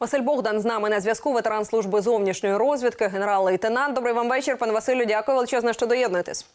Василь Богдан з нами на зв'язку. Ветеран служби зовнішньої розвідки, генерал-лейтенант. Добрий вам вечір, пане Василю. Дякую величезно, що доєднуєтесь.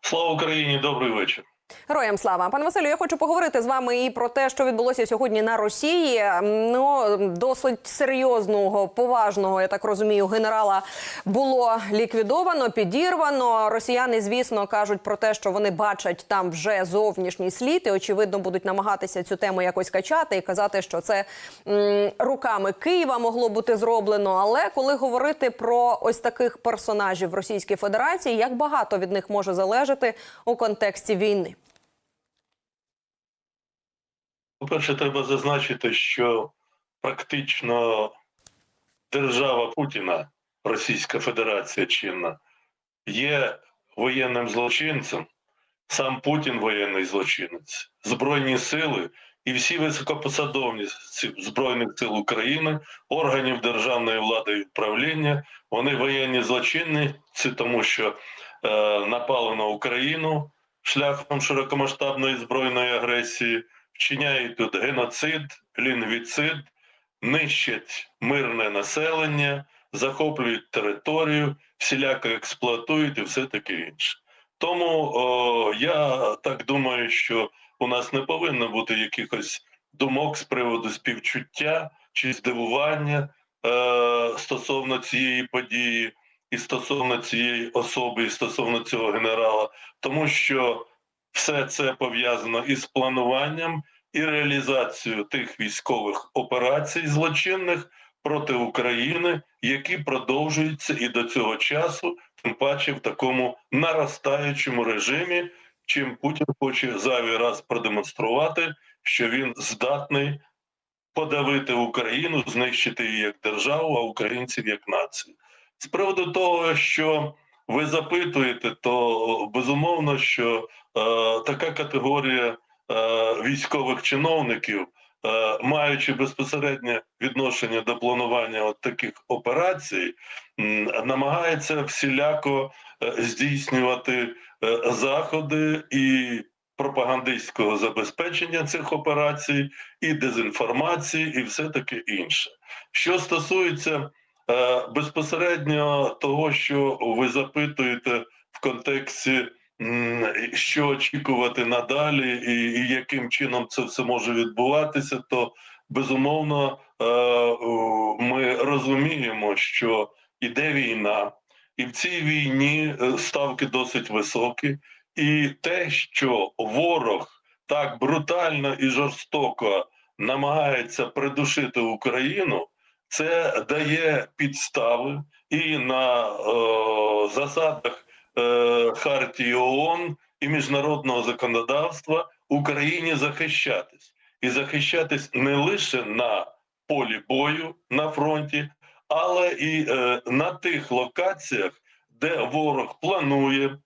Слава Україні, добрий вечір. Героям слава, пане Василю. Я хочу поговорити з вами і про те, що відбулося сьогодні на Росії. Ну досить серйозного, поважного, я так розумію, генерала було ліквідовано, підірвано. Росіяни, звісно, кажуть про те, що вони бачать там вже зовнішній слід, і очевидно будуть намагатися цю тему якось качати і казати, що це м, руками Києва могло бути зроблено. Але коли говорити про ось таких персонажів в Російській Федерації, як багато від них може залежати у контексті війни? По-перше, треба зазначити, що практично держава Путіна, Російська Федерація чинна, є воєнним злочинцем, сам Путін воєнний злочинець, Збройні сили і всі високопосадовниці Збройних сил України, органів державної влади і управління, вони воєнні злочинниці, тому що е, напали на Україну шляхом широкомасштабної збройної агресії вчиняють тут геноцид, лінгвіцид, нищать мирне населення, захоплюють територію, всіляко експлуатують і все таке інше. Тому о, я так думаю, що у нас не повинно бути якихось думок з приводу співчуття чи здивування е, стосовно цієї події і стосовно цієї особи, і стосовно цього генерала, тому що все це пов'язано із плануванням і реалізацією тих військових операцій злочинних проти України, які продовжуються і до цього часу, тим паче в такому наростаючому режимі, чим Путін хоче зайвий раз продемонструвати, що він здатний подавити Україну, знищити її як державу, а українців як націю. З приводу того, що ви запитуєте, то безумовно, що е, така категорія е, військових чиновників, е, маючи безпосереднє відношення до планування от таких операцій, намагається всіляко е, здійснювати е, заходи і пропагандистського забезпечення цих операцій, і дезінформації, і все таке інше. Що стосується безпосередньо того, що ви запитуєте в контексті, що очікувати надалі, і, і яким чином це все може відбуватися, то безумовно е, ми розуміємо, що іде війна, і в цій війні е, ставки досить високі, і те, що ворог так брутально і жорстоко намагається придушити Україну це дає підстави і на е, засадах е, Хартії ООН і міжнародного законодавства Україні захищатись. І захищатись не лише на полі бою на фронті, але і е, на тих локаціях, де ворог планує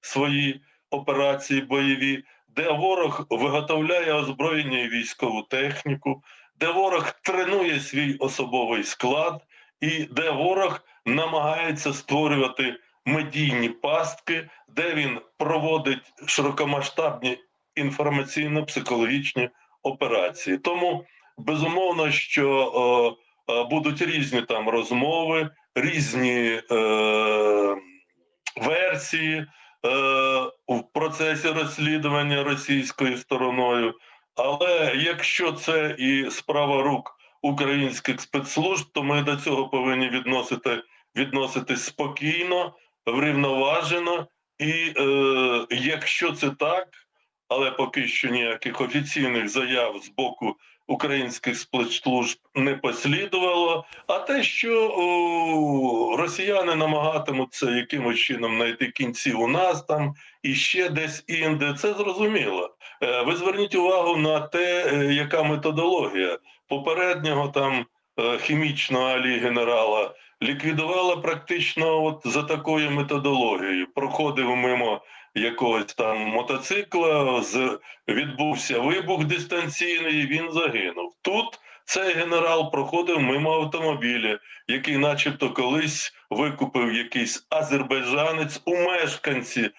свої операції бойові, де ворог виготовляє озброєння і військову техніку де ворог тренує свій особовий склад, і де ворог намагається створювати медійні пастки, де він проводить широкомасштабні інформаційно-психологічні операції. Тому безумовно, що о, о, будуть різні там розмови, різні е, версії е, в процесі розслідування російською стороною. Але якщо це і справа рук українських спецслужб, то ми до цього повинні відносити відноситись спокійно, врівноважено. І е, якщо це так, але поки що ніяких офіційних заяв з боку українських спецслужб не послідувало. А те, що о, росіяни намагатимуться якимось чином знайти кінці у нас там і ще десь інде, це зрозуміло. Е, ви зверніть увагу на те, е, яка методологія попереднього там е, хімічного алі генерала ліквідувала практично от за такою методологією. Проходив мимо якогось там мотоцикла, з відбувся вибух дистанційний. і Він загинув. Тут цей генерал проходив мимо автомобіля, який, начебто, колись викупив якийсь азербайджанець у мешканці,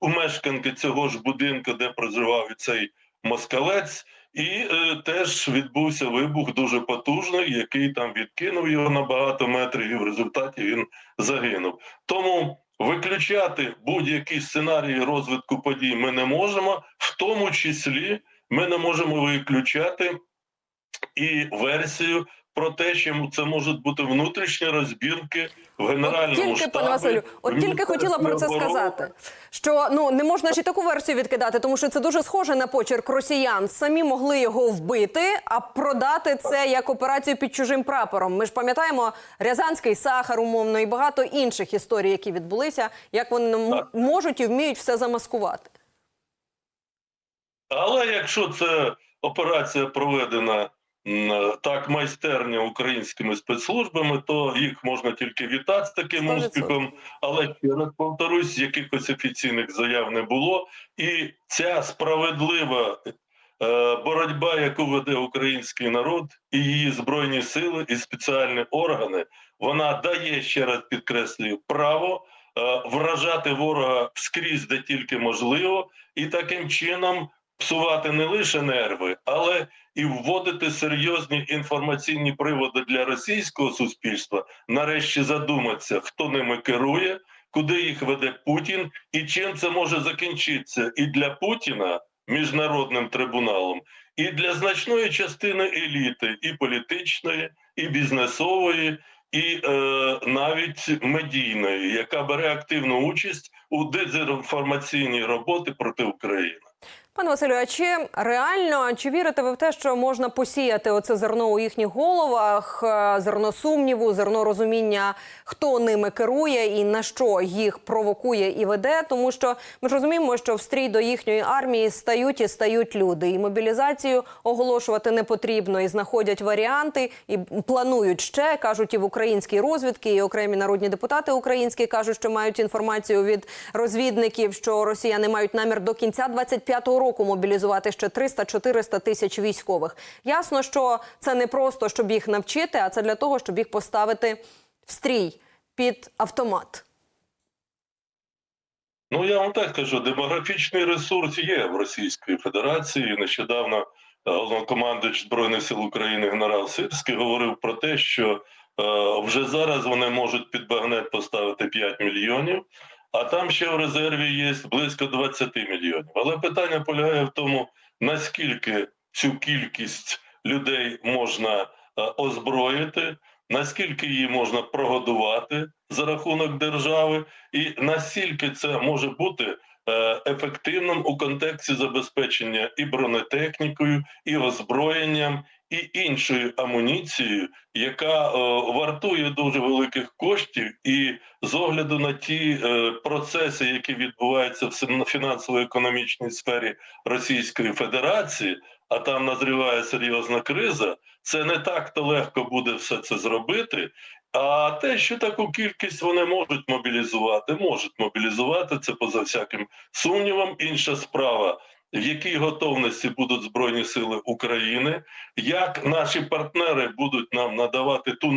у мешканки цього ж будинку, де проживав цей москалець. І е, теж відбувся вибух дуже потужний, який там відкинув його на багато метрів, і в результаті він загинув. Тому виключати будь-які сценарії розвитку подій ми не можемо, в тому числі ми не можемо виключати і версію про те, що це можуть бути внутрішні розбірки в От генеральному тільки, штабі. пане Василю, от тільки хотіла про це оборони. сказати. Що ну не можна ж і таку версію відкидати, тому що це дуже схоже на почерк росіян. Самі могли його вбити, а продати це як операцію під чужим прапором. Ми ж пам'ятаємо Рязанський сахар, умовно, і багато інших історій, які відбулися, як вони Так. можуть і вміють все замаскувати. Але якщо це операція проведена так майстерня українськими спецслужбами, то їх можна тільки вітати з таким 100%. успіхом. Але ще раз повторюсь, якихось офіційних заяв не було. І ця справедлива е, боротьба, яку веде український народ, і її збройні сили, і спеціальні органи, вона дає ще раз підкреслюю право е, вражати ворога скрізь, де тільки можливо, і таким чином псувати не лише нерви, але і вводити серйозні інформаційні приводи для російського суспільства. Нарешті задуматися, хто ними керує, куди їх веде Путін, і чим це може закінчитися і для Путіна міжнародним трибуналом, і для значної частини еліти, і політичної, і бізнесової. І е, навіть медійної, яка бере активну участь у дезінформаційній роботі проти України. Пане Василю, а чи реально чи вірите ви в те, що можна посіяти оце зерно у їхніх головах, е, зерно сумніву, зерно розуміння, хто ними керує і на що їх провокує і веде? Тому що ми ж розуміємо, що в стрій до їхньої армії стають і стають люди, і мобілізацію оголошувати не потрібно, і знаходять варіанти, і планують ще кажуть і в українській розвідки, і окремі народні депутати українські кажуть, що мають інформацію від розвідників, що росіяни мають намір до кінця 25-го року мобілізувати ще 300-400 тисяч військових. Ясно, що це не просто щоб їх навчити, а це для того, щоб їх поставити в стрій під автомат. Ну я вам так кажу, демографічний ресурс є в Російської Федерації. Нещодавно е, головнокомандуючий Збройних сил України генерал Сирський говорив про те, що е, вже зараз вони можуть під багнет поставити 5 мільйонів, а там ще в резерві є близько 20 мільйонів. Але питання полягає в тому, наскільки цю кількість людей можна е, озброїти, наскільки її можна прогодувати за рахунок держави, і наскільки це може бути ефективним у контексті забезпечення і бронетехнікою, і озброєнням, і іншою амуніцією, яка е, вартує дуже великих коштів, і з огляду на ті е, процеси, які відбуваються в фінансово-економічній сфері Російської Федерації, а там назріває серйозна криза, це не так-то легко буде все це зробити. А те, що таку кількість вони можуть мобілізувати, можуть мобілізувати це поза всяким сумнівом. Інша справа, в якій готовності будуть Збройні Сили України, як наші партнери будуть нам надавати ту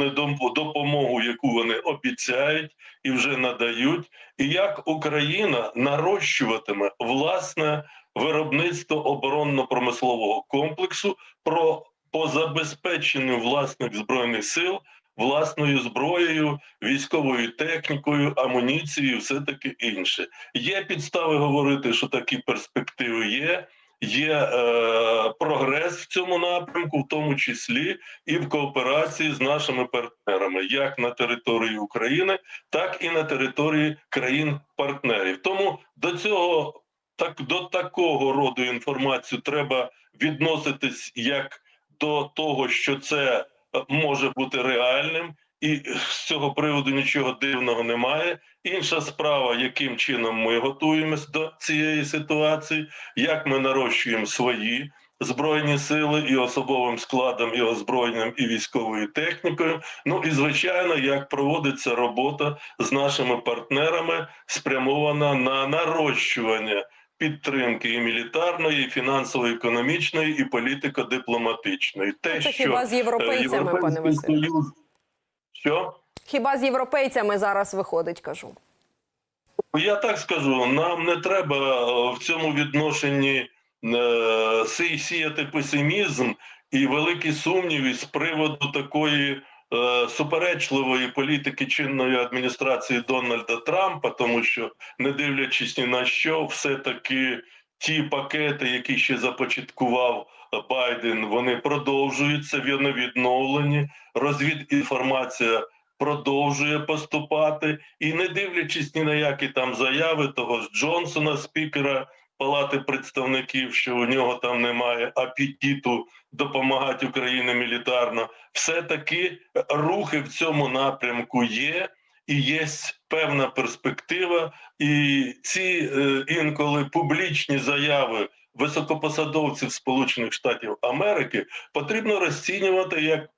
допомогу, яку вони обіцяють і вже надають, і як Україна нарощуватиме власне виробництво оборонно-промислового комплексу про по забезпеченню власних збройних сил власною зброєю, військовою технікою, амуніцією, все таке інше. Є підстави говорити, що такі перспективи є. Є е, прогрес в цьому напрямку, в тому числі і в кооперації з нашими партнерами, як на території України, так і на території країн-партнерів. Тому до цього так до такого роду інформацію треба відноситись як до того, що це може бути реальним, і з цього приводу нічого дивного немає. Інша справа, яким чином ми готуємось до цієї ситуації, як ми нарощуємо свої збройні сили і особовим складом, і озброєнням, і військовою технікою. Ну і звичайно, як проводиться робота з нашими партнерами, спрямована на нарощування підтримки і мілітарної, і фінансово-економічної, і політико-дипломатичної. Те, Це що хіба з е, європейцями, пане Василю? Що? Хіба з європейцями зараз виходить? Кажу. Я так скажу, нам не треба е, в цьому відношенні е, сіяти песимізм і великі сумніви з приводу такої суперечливої політики чинної адміністрації Дональда Трампа, тому що, не дивлячись ні на що, все-таки ті пакети, які ще започаткував Байден, вони продовжуються, вони відновлені. Розвідінформація продовжує поступати, і не дивлячись ні на які там заяви того ж Джонсона, спікера Палати представників, що у нього там немає апетиту допомагати Україні мілітарно, все таки рухи в цьому напрямку є. І є певна перспектива, і ці е, інколи публічні заяви високопосадовців Сполучених Штатів Америки потрібно розцінювати як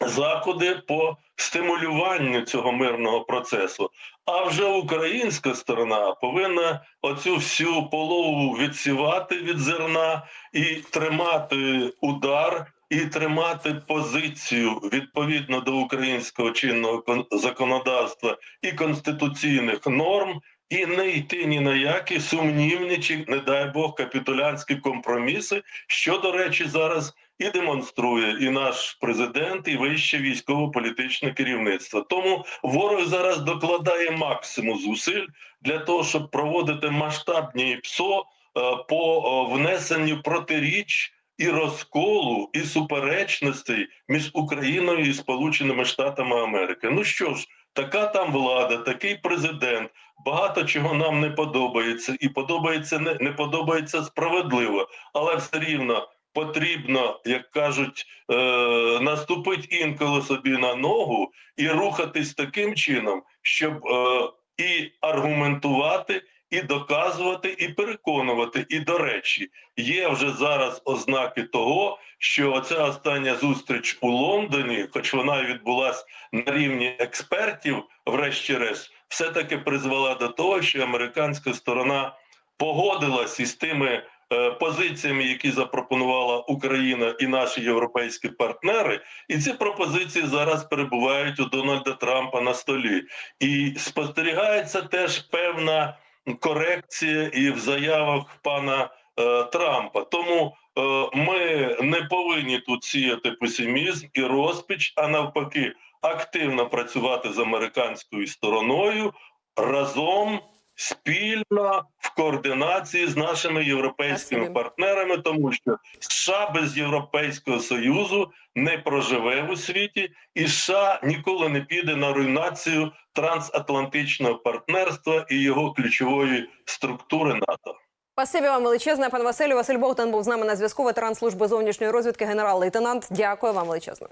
заходи по стимулюванню цього мирного процесу. А вже українська сторона повинна оцю всю полову відсівати від зерна і тримати удар. І тримати позицію відповідно до українського чинного кон- законодавства і конституційних норм, і не йти ні на які сумнівні чи, не дай Бог, капітулянські компроміси, що, до речі, зараз і демонструє і наш президент, і вище військово-політичне керівництво. Тому ворог зараз докладає максимум зусиль для того, щоб проводити масштабні ПСО е, по е, внесенню протиріч. І розколу, і суперечностей між Україною і Сполученими Штатами Америки. Ну що ж, така там влада, такий президент. Багато чого нам не подобається, і подобається не, не подобається справедливо, але все рівно потрібно, як кажуть, е, наступити інколи собі на ногу і рухатись таким чином, щоб е, і аргументувати, і доказувати, і переконувати. І до речі, є вже зараз ознаки того, що ця остання зустріч у Лондоні, хоч вона і відбулася на рівні експертів, врешті-решт, все-таки призвела до того, що американська сторона погодилась із тими е, позиціями, які запропонувала Україна і наші європейські партнери, і ці пропозиції зараз перебувають у Дональда Трампа на столі. І спостерігається теж певна корекція і в заявах пана е, Трампа. Тому е, ми не повинні тут сіяти песимізм і розпіч, а навпаки, активно працювати з американською стороною разом. Спільно координації з нашими європейськими партнерами, тому що США без Європейського союзу не проживе у світі, і США ніколи не піде на руйнацію трансатлантичного партнерства і його ключової структури НАТО. Спасибі вам величезне, пане Василю. Василь Богдан був з нами на зв'язку. Ветеран служби зовнішньої розвідки, генерал-лейтенант. Дякую вам величезно.